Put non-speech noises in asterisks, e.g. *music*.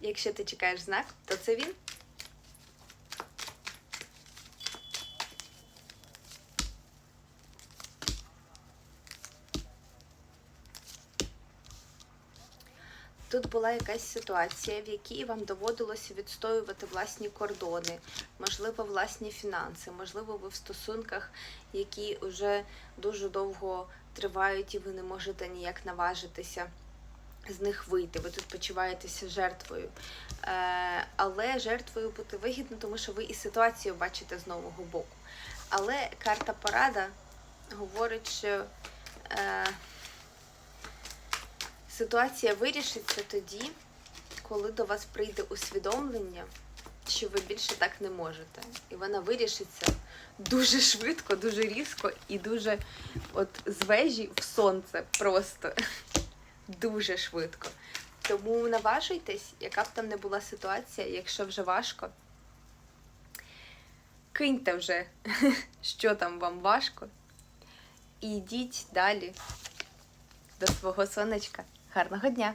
Якщо ти чекаєш знак, то це він. Тут була якась ситуація, в якій вам доводилося відстоювати власні кордони, можливо, власні фінанси, можливо, ви в стосунках, які вже дуже довго тривають, і ви не можете ніяк наважитися з них вийти. Ви тут почуваєтеся жертвою. Е, але жертвою бути вигідно, тому що ви і ситуацію бачите з нового боку. Але карта порада говорить, що. Е, Ситуація вирішиться тоді, коли до вас прийде усвідомлення, що ви більше так не можете. І вона вирішиться дуже швидко, дуже різко і дуже от з вежі в сонце просто дуже швидко. Тому наважуйтесь, яка б там не була ситуація, якщо вже важко, киньте вже, *laughs* що там вам важко, і йдіть далі до свого сонечка. Гарного дня!